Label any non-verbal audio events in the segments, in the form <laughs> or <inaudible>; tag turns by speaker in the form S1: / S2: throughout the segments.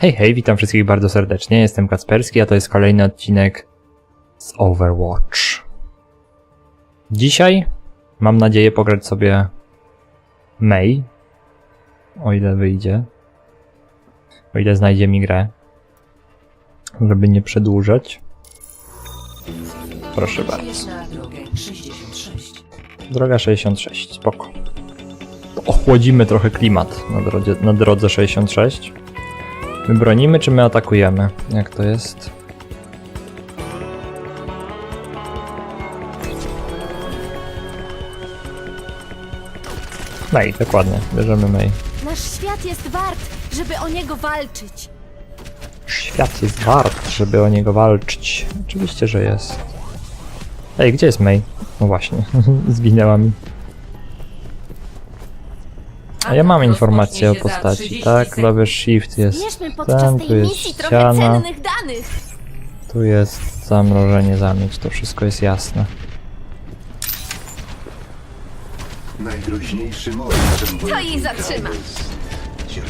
S1: Hej, hej, witam wszystkich bardzo serdecznie. Jestem Kacperski, a to jest kolejny odcinek z Overwatch. Dzisiaj mam nadzieję pograć sobie May, o ile wyjdzie, o ile znajdzie mi grę, żeby nie przedłużać. Proszę bardzo.
S2: Jest na drogę 66.
S1: Droga 66, spoko. Ochłodzimy trochę klimat na drodze, na drodze 66. My bronimy, czy my atakujemy? Jak to jest? May, dokładnie. Bierzemy May.
S3: Nasz świat jest wart, żeby o niego walczyć.
S1: Świat jest wart, żeby o niego walczyć. Oczywiście, że jest. Ej, gdzie jest May? No właśnie, <laughs> zginęła mi. A ja mam informację o postaci, tak? Lewy shift jest
S3: podczas
S1: ten,
S3: tej
S1: tu jest
S3: misji trochę
S1: ściana,
S3: cennych danych.
S1: tu jest zamrożenie zamieć, to wszystko jest jasne.
S4: Najgroźniejszy monstr
S3: To ich zatrzyma.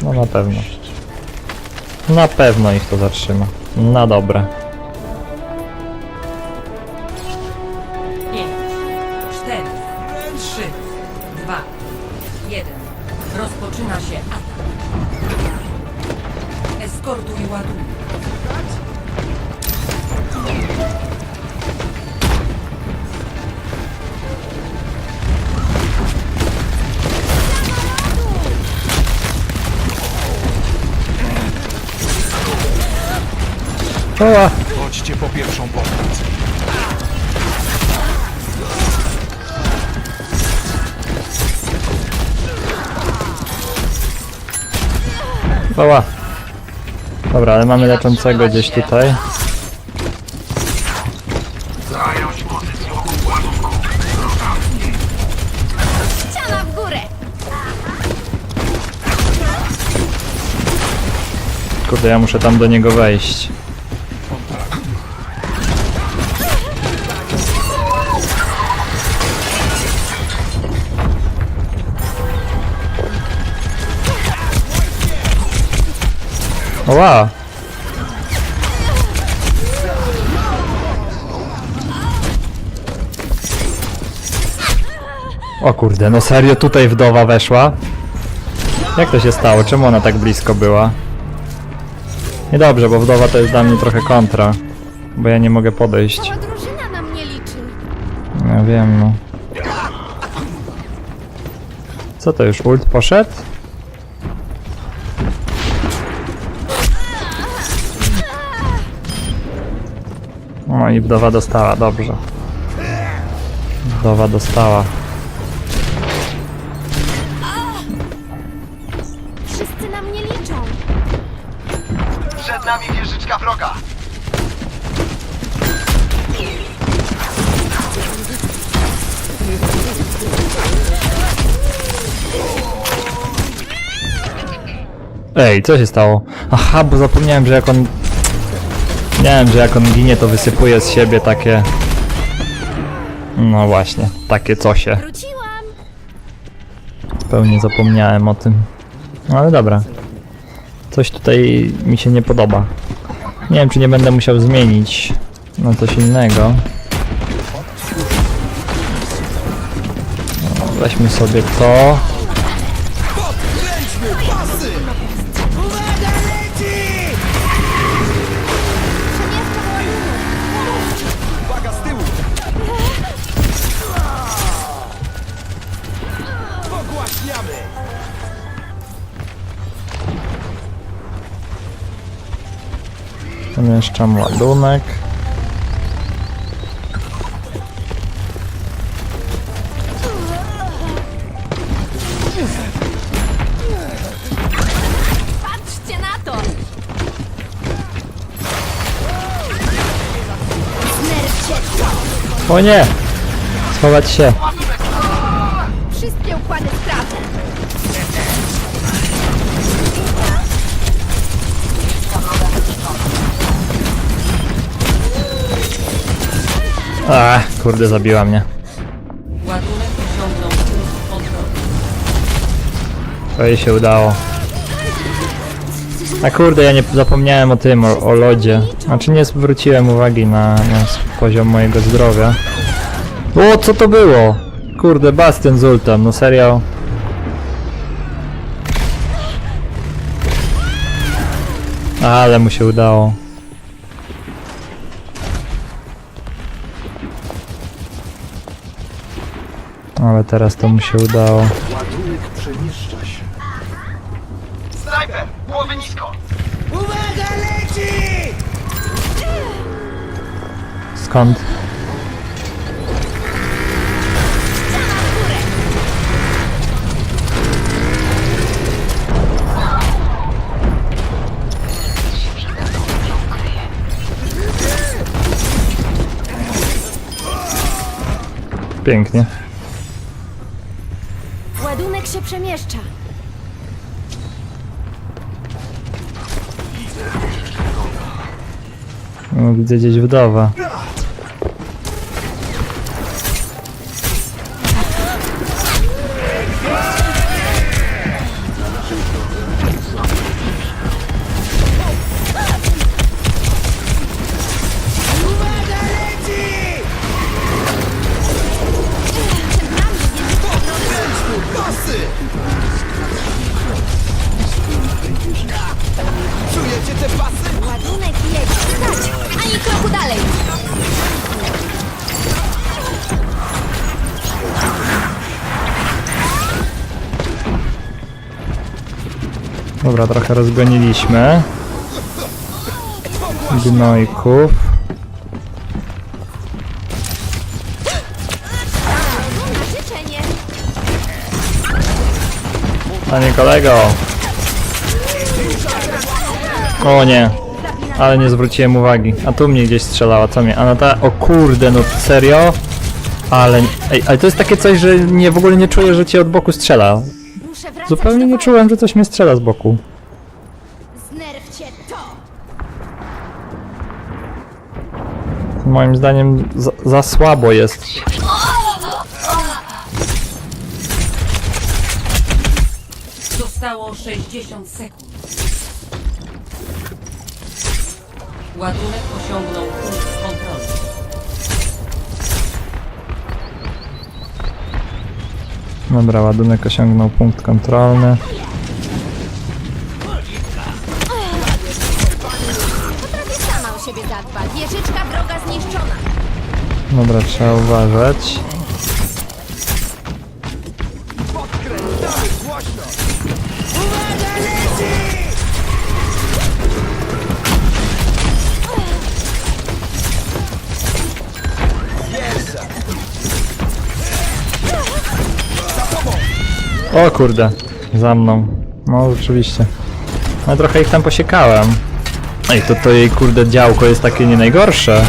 S1: No na pewno. Na pewno ich to zatrzyma. Na dobre.
S2: 5, 4, 3, 2, 1. Rozpoczyna się atak. Eskortuj ładunek.
S1: Oła!
S5: Chodźcie po pierwszą pomoc.
S1: Oła! Dobra, ale mamy leczącego gdzieś tutaj.
S3: Ściana w górę.
S1: Kurde, ja muszę tam do niego wejść. Oła! O kurde, no serio tutaj wdowa weszła? Jak to się stało? Czemu ona tak blisko była? Niedobrze, bo wdowa to jest dla mnie trochę kontra. Bo ja nie mogę podejść.
S3: Cała drużyna na mnie liczy.
S1: Ja wiem, no. Co to już? Ult poszedł? I wdowa dostała, dobrze. Wdowa dostała.
S3: Wszyscy na mnie liczą.
S4: Przed nami wieżyczka wroga!
S1: Ej, co się stało? Aha, bo zapomniałem, że jak on... Nie wiem, że jak on ginie, to wysypuje z siebie takie... No właśnie, takie cosie.
S3: Wróciłam.
S1: Zupełnie zapomniałem o tym. No ale dobra. Coś tutaj mi się nie podoba. Nie wiem, czy nie będę musiał zmienić na coś innego. No, weźmy sobie to. Zamieszczam ładunek.
S3: Patrzcie na to.
S1: O nie! Schować się. A, kurde, zabiła mnie.
S2: Ładunek osiągnął punkt kontroli.
S1: To jej się udało. A kurde, ja nie zapomniałem o tym, o, o lodzie. Znaczy nie zwróciłem uwagi na, na poziom mojego zdrowia. O, co to było? Kurde, Bastion z ultem, no serio. Ale mu się udało. Ale teraz to mu się udało.
S5: Ładunek przemieszcza się.
S4: Snajper! Głowy nisko!
S5: Uwaga, leci!
S1: Skąd? Pięknie.
S3: Ładunek się przemieszcza.
S1: No, widzę gdzieś wdowa. Dobra, trochę rozgoniliśmy. Gnojków.
S3: Na.
S1: Panie kolego! O nie! Ale nie zwróciłem uwagi. A tu mnie gdzieś strzelała, co mnie? A no ta... O kurde, no serio? Ale... Ej, ale to jest takie coś, że nie w ogóle nie czuję, że cię od boku strzela. Zupełnie nie czułem, że coś mnie strzela z boku.
S3: Znerwcie to!
S1: Moim zdaniem za, za słabo jest.
S2: Zostało 60 sekund. Ładunek osiągnął punkt
S1: Dobra, ładunek osiągnął punkt kontrolny.
S3: Potrafię sama o siebie zadbać. Wieżyczka droga zniszczona.
S1: Dobra, trzeba uważać. O kurde, za mną. No rzeczywiście. Ale trochę ich tam posiekałem. Ej, to to jej kurde działko jest takie nie najgorsze.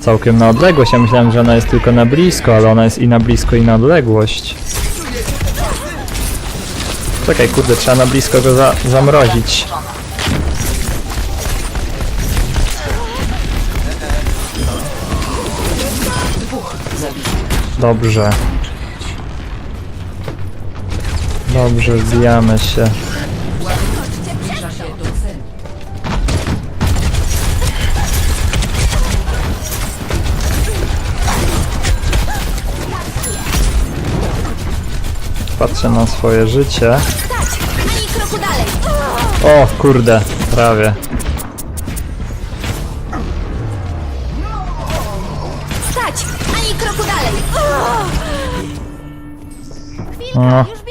S1: Całkiem na odległość. Ja myślałem, że ona jest tylko na blisko, ale ona jest i na blisko i na odległość. Czekaj, kurde, trzeba na blisko go za zamrozić. Dobrze. Dobrze, wbijamy się. Patrzę na swoje życie. O, kurde, prawie.
S3: Stać! Ani kroku dalej! Chwilka,
S1: No.
S3: już!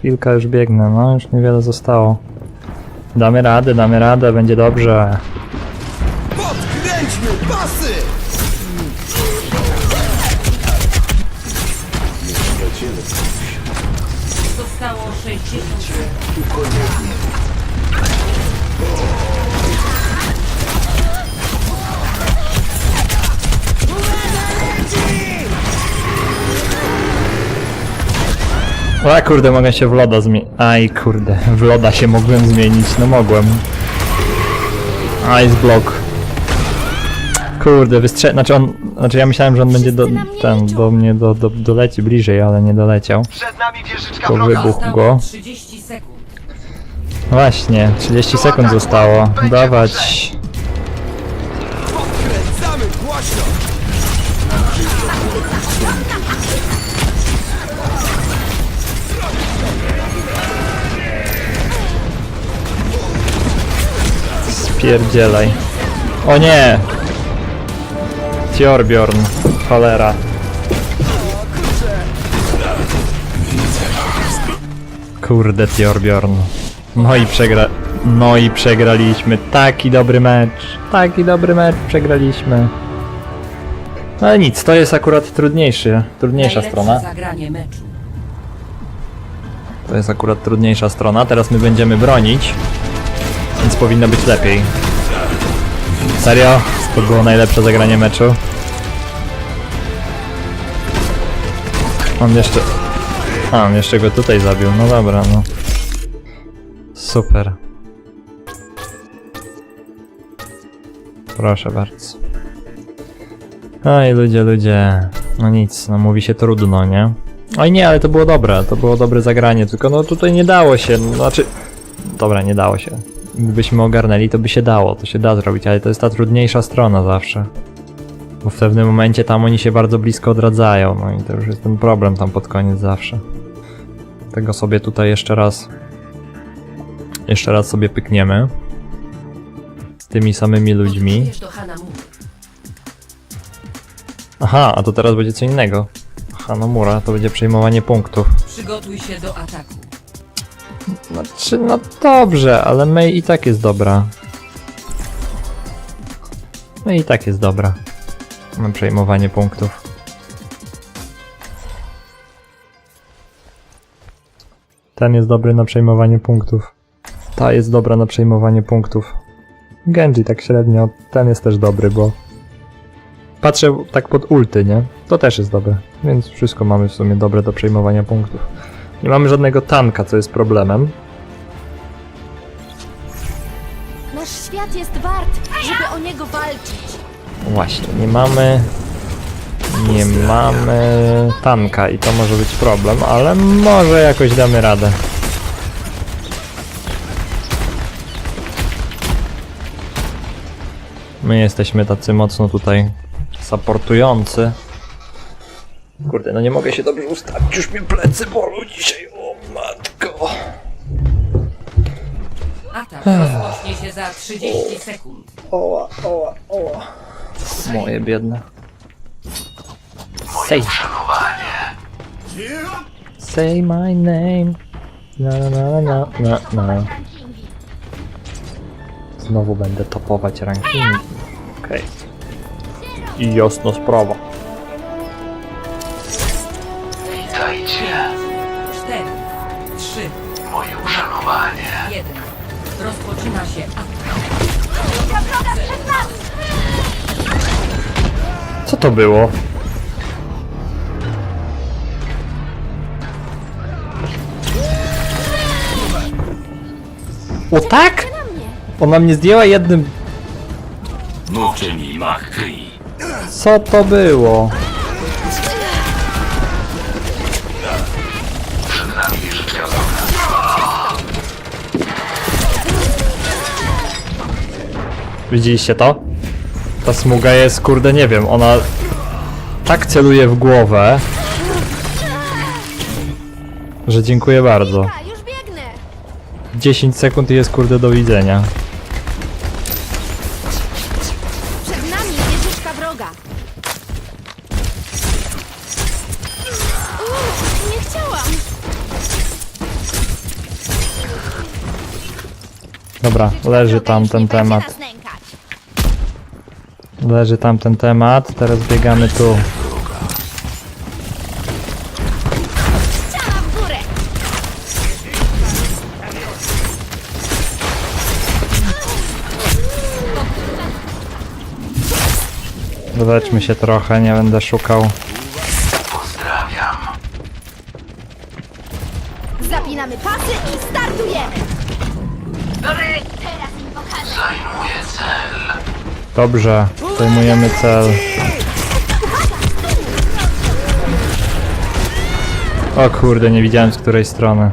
S1: Chwilka już biegnę, no już niewiele zostało. Damy radę, damy radę, będzie dobrze.
S5: Podkręćmy pasy!
S2: Zostało 60 sekund.
S1: A kurde, mogę się w loda zmienić. Aj kurde, w loda się mogłem zmienić, no mogłem. Ice block. Kurde, wystrze... Znaczy on... Znaczy ja myślałem, że on będzie do... Ten, do mnie do, do, doleci bliżej, ale nie doleciał.
S4: Przed nami wieżyczka
S1: To
S4: wroga!
S1: wybuch
S2: Zostało
S1: go.
S2: 30 sekund.
S1: Właśnie, 30 sekund zostało. Dawać. Spierdzielaj. O nie! Tjorbjorn. Cholera. Kurde Tjorbjorn. No i przegra... No i przegraliśmy. Taki dobry mecz. Taki dobry mecz przegraliśmy. No ale nic, to jest akurat trudniejszy, trudniejsza strona.
S2: zagranie meczu.
S1: To jest akurat trudniejsza strona. Teraz my będziemy bronić. Powinno być lepiej. Serio? To było najlepsze zagranie meczu. On jeszcze... A, on jeszcze go tutaj zabił. No dobra, no. Super. Proszę bardzo. Oj, ludzie, ludzie. No nic, no mówi się trudno, nie? Oj nie, ale to było dobre, to było dobre zagranie, tylko no tutaj nie dało się, no, znaczy... Dobra, nie dało się. Gdybyśmy ogarnęli, to by się dało, to się da zrobić, ale to jest ta trudniejsza strona zawsze. Bo w pewnym momencie tam oni się bardzo blisko odradzają, no i to już jest ten problem tam pod koniec zawsze. Tego sobie tutaj jeszcze raz... Jeszcze raz sobie pykniemy. Z tymi samymi ludźmi. Aha, a to teraz będzie co innego. Hanomura to będzie przejmowanie punktów.
S2: Przygotuj się do ataku.
S1: Znaczy, no dobrze, ale May i tak jest dobra. May i tak jest dobra. Na przejmowanie punktów. Ten jest dobry na przejmowanie punktów. Ta jest dobra na przejmowanie punktów. Genji tak średnio. Ten jest też dobry, bo... Patrzę tak pod ulty, nie? To też jest dobre. Więc wszystko mamy w sumie dobre do przejmowania punktów. Nie mamy żadnego tanka, co jest problemem.
S3: Nasz świat jest wart, żeby o niego walczyć.
S1: Właśnie, nie mamy. Nie mamy tanka i to może być problem, ale może jakoś damy radę. My jesteśmy tacy mocno tutaj supportujący. Kurde, no nie mogę się dobrze ustawić, już mnie plecy bolą dzisiaj, o matko.
S2: Atak rozpocznie się za 30 sekund.
S1: Oła, oła, oła. Moje biedne. Say. Say my name. Na na na na na na. Znowu będę topować rankingi. Okej. I jasno sprawa.
S2: Rozpoczyna się.
S1: Co to było? O tak? Ona mnie zdjęła jednym
S6: Mówcie mi, Makri.
S1: Co to było? Widzieliście to? Ta smuga jest, kurde, nie wiem, ona tak celuje w głowę, że dziękuję bardzo.
S3: A, już biegnę.
S1: 10 sekund i jest, kurde, do widzenia.
S3: Przed nami wieżyczka wroga. Uuu, nie chciałam.
S1: Dobra, leży tam ten temat. Leży tam ten temat, teraz biegamy tu.
S3: Strzała w górę.
S1: Wyleczmy się trochę, nie będę szukał. Dobrze, zajmujemy cel. O kurde, nie widziałem z której strony.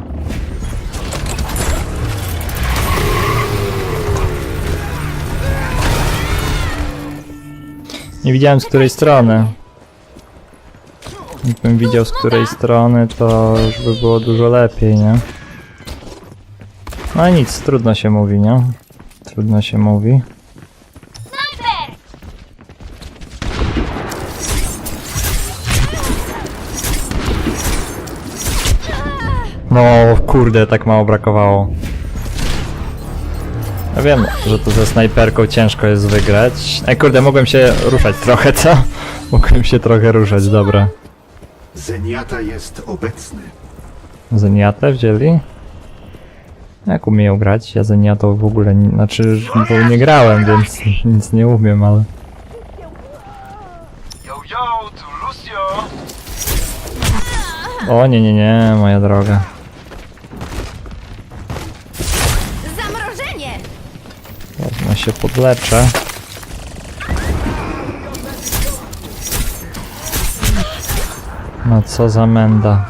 S1: Nie widziałem z której strony. Gdybym widział z której strony, to już by było dużo lepiej, nie? No i nic, trudno się mówi, nie? Trudno się mówi. No kurde, tak mało brakowało. Ja wiem, że to ze snajperką ciężko jest wygrać. Ej kurde, mogłem się ruszać trochę, co? <laughs> Mogłem się trochę ruszać, dobra.
S7: Zeniata jest obecny.
S1: Zeniatę wzięli? Jak umieją grać? Ja Zeniatą w ogóle nie, znaczy bo nie grałem, więc <laughs> nic nie umiem, ale...
S5: Yo, yo, tu Lucio!
S1: O nie, nie, nie, moja droga. Się podleczę. No co za menda.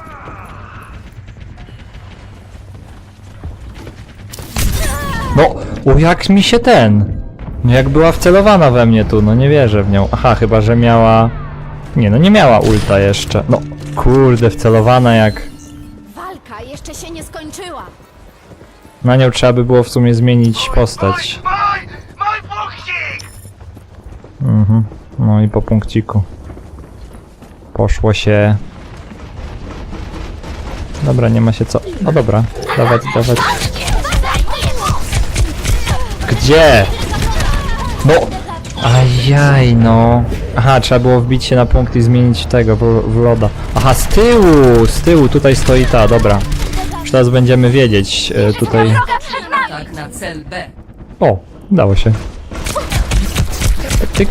S1: No, o jak mi się ten... No jak była wcelowana we mnie tu, no nie wierzę w nią. Aha, chyba, że miała... Nie, no nie miała ulta jeszcze. No, kurde, wcelowana jak...
S3: Walka jeszcze się nie skończyła.
S1: Na nią trzeba by było w sumie zmienić postać. Mhm. No i po punkciku. Poszło się. Dobra, nie ma się co. No dobra, dawać, dawać. Gdzie? No! Ajaj, no. Aha, trzeba było wbić się na punkt i zmienić tego w, w loda. Aha, z tyłu! Z tyłu, tutaj stoi ta, dobra. Już teraz będziemy wiedzieć. E, tutaj.
S2: Atak na cel B.
S1: O, udało się. Ty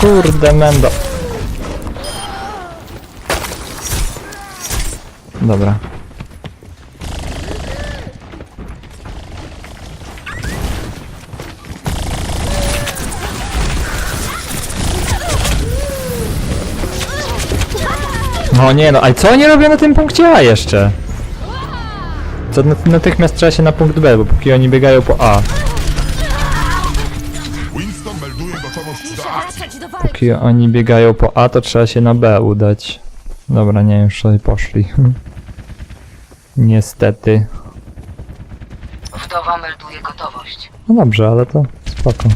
S1: kurde mendo. Dobra. No nie no, ale co oni robią na tym punkcie A jeszcze? Co nat- natychmiast trzeba się na punkt B, bo póki oni biegają po A. Póki oni biegają po A, to trzeba się na B udać. Dobra, nie, już sobie poszli. <laughs> Niestety.
S2: Wdowa melduje gotowość.
S1: No dobrze, ale to spoko.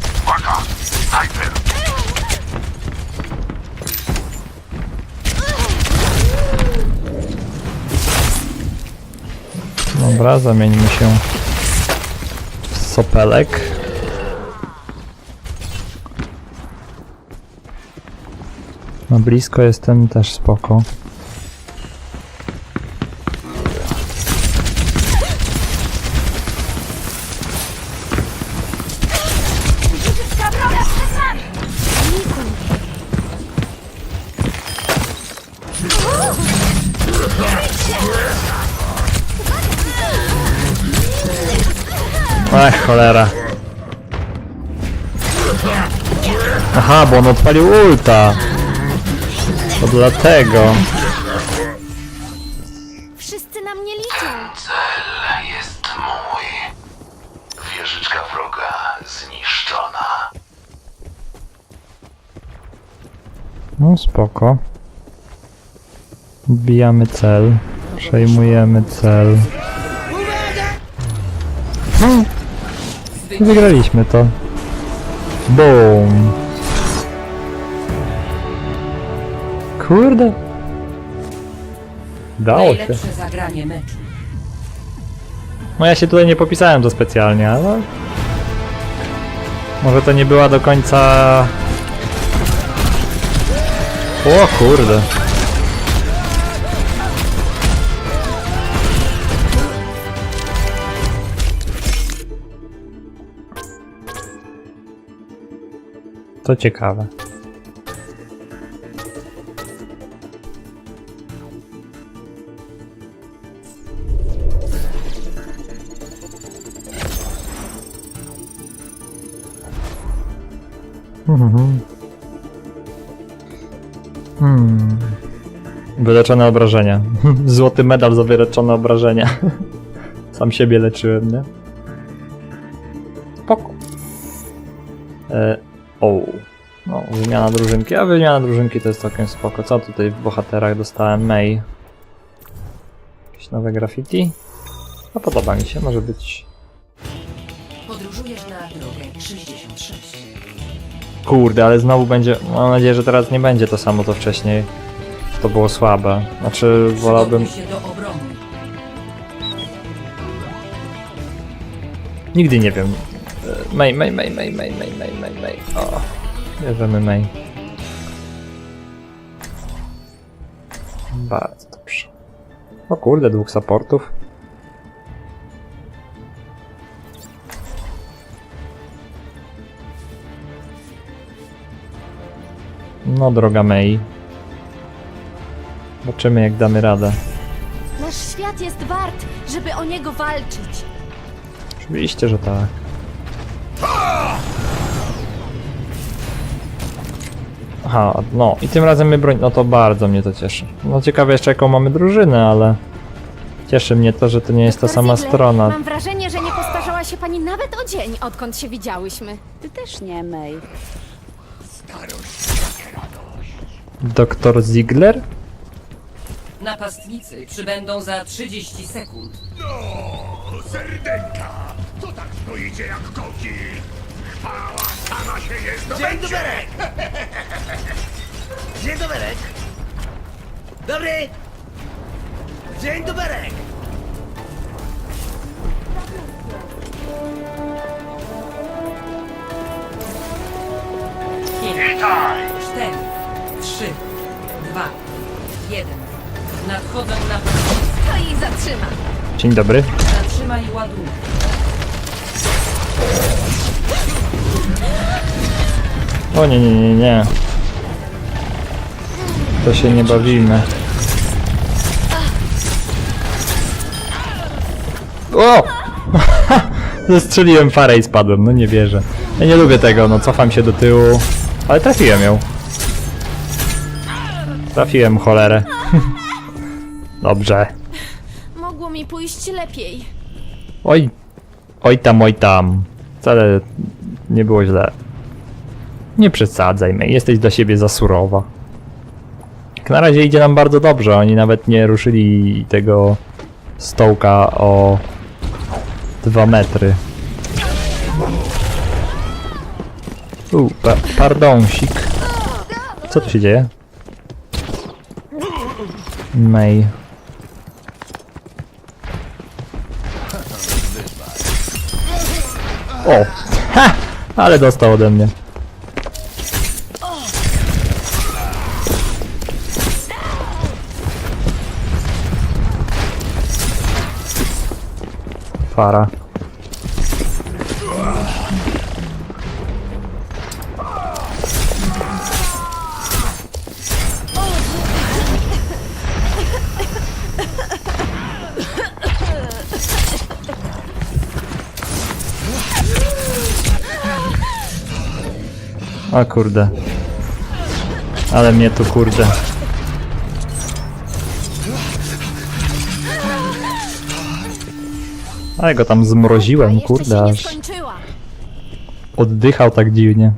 S1: Dobra, zamieńmy się w sopelek. No blisko jestem też spoko. Ech, cholera. Aha, bo on odpalił ulta. To dlatego.
S3: Wszyscy na mnie liczą.
S4: Cel jest mój. Wieżyczka wroga zniszczona.
S1: No spoko. Wbijamy cel. Przejmujemy cel. No. Wygraliśmy to. Boom. Kurde. Dało się.
S2: Najlepsze zagranie meczu.
S1: No ja się tutaj nie popisałem to specjalnie, ale... Może to nie była do końca... O kurde. To ciekawe. Hmm. Wyleczone obrażenia. <laughs> Złoty medal za wyleczone obrażenia. <laughs> Sam siebie leczyłem, nie? Spoko. E, o. No, wymiana drużynki, a wymiana drużynki to jest całkiem spoko. Co tutaj w bohaterach dostałem? May. Jakieś nowe graffiti? No podoba mi się, może być...
S2: Podróżujesz na drogę 66.
S1: Kurde, ale znowu będzie... Mam nadzieję, że teraz nie będzie to samo co wcześniej. To było słabe. Znaczy, wolałbym...
S2: Przygotuj się do obrony.
S1: Nigdy nie wiem. E, May, May, May, May, May, May, May, May, May. O, bierzemy May. Bardzo dobrze. O kurde, dwóch supportów. No, droga May. Zobaczymy, jak damy radę.
S3: Nasz świat jest wart, żeby o niego walczyć.
S1: Oczywiście, że tak. Aha, no i tym razem my broń... No to bardzo mnie to cieszy. No ciekawe jeszcze jaką mamy drużynę, ale... Cieszy mnie to, że to nie jest ta
S3: Doktor
S1: sama
S3: Ziegler,
S1: strona.
S3: Mam wrażenie, że nie postarzała się pani nawet o dzień, odkąd się widziałyśmy.
S8: Ty też nie, May.
S1: Doktor Ziegler?
S2: Napastnicy przybędą za 30 sekund.
S7: Serdenka! Co tak stoicie jak koki? Chwała sama się jest Dzień doberek!
S5: Dzień doberek! Dobry! Dzień doberek!
S4: Witaj!
S2: 4, 3, 2, 1. Nadchodzą napastnicy.
S3: To ich zatrzyma.
S1: Dzień dobry.
S2: Zatrzymaj ładunek.
S1: O nie, nie, nie, nie. To się nie bawimy. O! <laughs> Zestrzeliłem parę i spadłem, no nie wierzę. Ja nie lubię tego, no cofam się do tyłu. Ale trafiłem ją. Trafiłem cholerę. Dobrze.
S3: Mogło mi pójść lepiej.
S1: Oj. Oj tam, oj tam. Wcale nie było źle. Nie przesadzaj, May. Jesteś dla siebie za surowa. Jak na razie idzie nam bardzo dobrze. Oni nawet nie ruszyli tego stołka o 2 metry. U, pa pardonsik. Co tu się dzieje? May. O! Ha! Ale dostał ode mnie. Fara. O kurde. Ale mnie tu kurde. Ale go tam zmroziłem, kurde, aż oddychał tak dziwnie.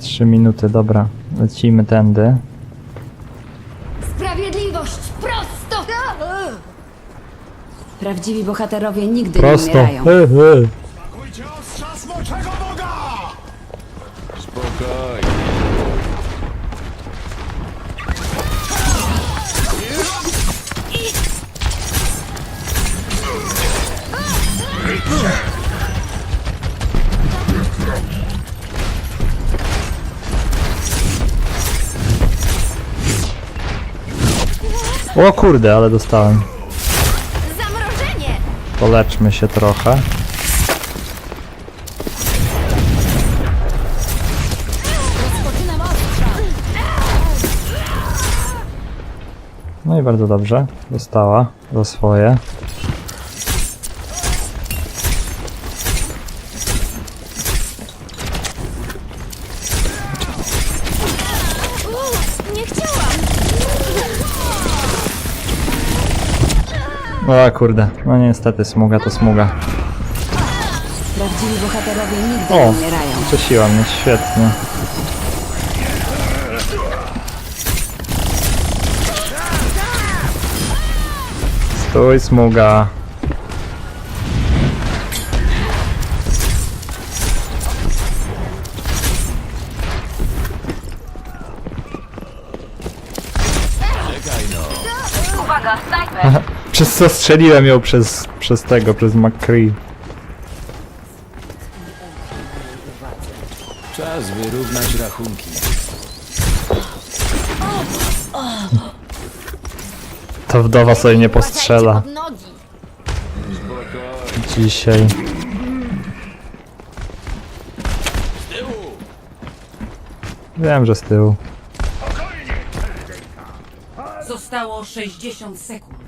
S1: Trzy minuty, dobra. Lecimy tędy.
S3: Sprawiedliwość prosto!
S8: Prawdziwi bohaterowie nigdy
S1: Prosto.
S8: nie umierają.
S1: He, he. O kurde, ale dostałem.
S3: Zamrożenie!
S1: Poleczmy się trochę.
S3: Rozpoczynam ostrzał.
S1: No i bardzo dobrze. Dostała za swoje. O kurde, no niestety smuga to smuga.
S8: Prawdziwi bohaterowie nigdy
S1: O.
S8: nie umierają.
S1: Mnie, świetnie. Stój, smuga. Przez co strzeliłem ją przez, przez tego, przez McCree.
S6: Czas wyrównać rachunki.
S1: To wdowa sobie nie postrzela
S3: Pod nogi.
S1: dzisiaj. Wiem, że z tyłu.
S2: Zostało 60 sekund.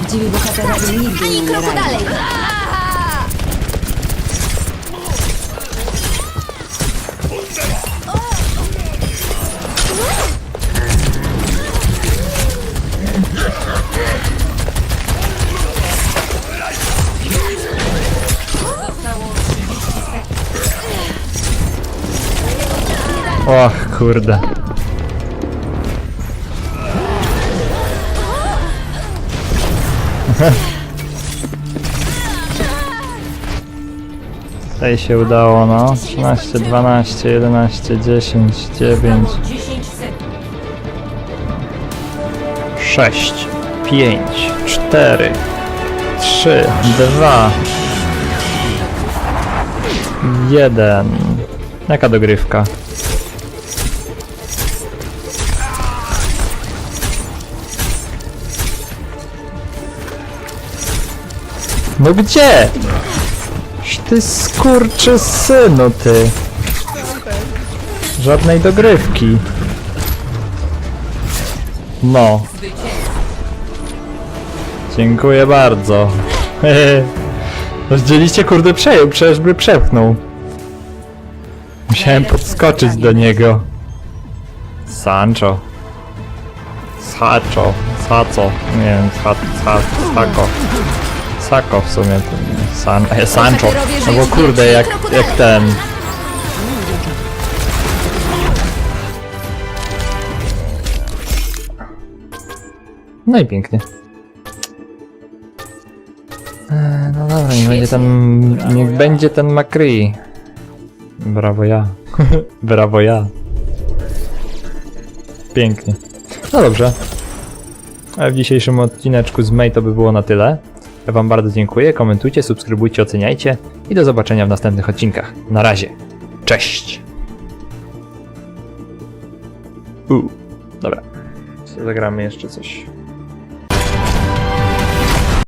S8: Prawdziwi bohaterowie nigdy nie
S3: Ani kroku
S8: umierają.
S3: dalej.
S2: Zostało 30 sekund.
S1: Och, kurde. <laughs> Tej się udało, no. 13, 12, 11, 10, 9,
S2: Zostało 10 sekund.
S1: 6, 5, 4, 3, 2, 1. Jaka dogrywka? No gdzie? Ty skurczy synu, ty. Żadnej dogrywki. No. Dziękuję bardzo. <laughs> Rozdzieliście kurde przejął, przecież by przepchnął. Musiałem podskoczyć do niego. Sancho. Sacho. Saco. Nie wiem, sa, sa. Sako w sumie. nie, San, e, Sancho. No bo kurde, jak, jak ten. No i pięknie. Eee, no dobra, niech będzie ten. Niech będzie ten McCree. Brawo ja. <laughs> Brawo ja. Pięknie. No dobrze. A w dzisiejszym odcineczku z May to by było na tyle. Ja Wam bardzo dziękuję. Komentujcie, subskrybujcie, oceniajcie i do zobaczenia w następnych odcinkach. Na razie. Cześć. U. Dobra. Zagramy jeszcze coś.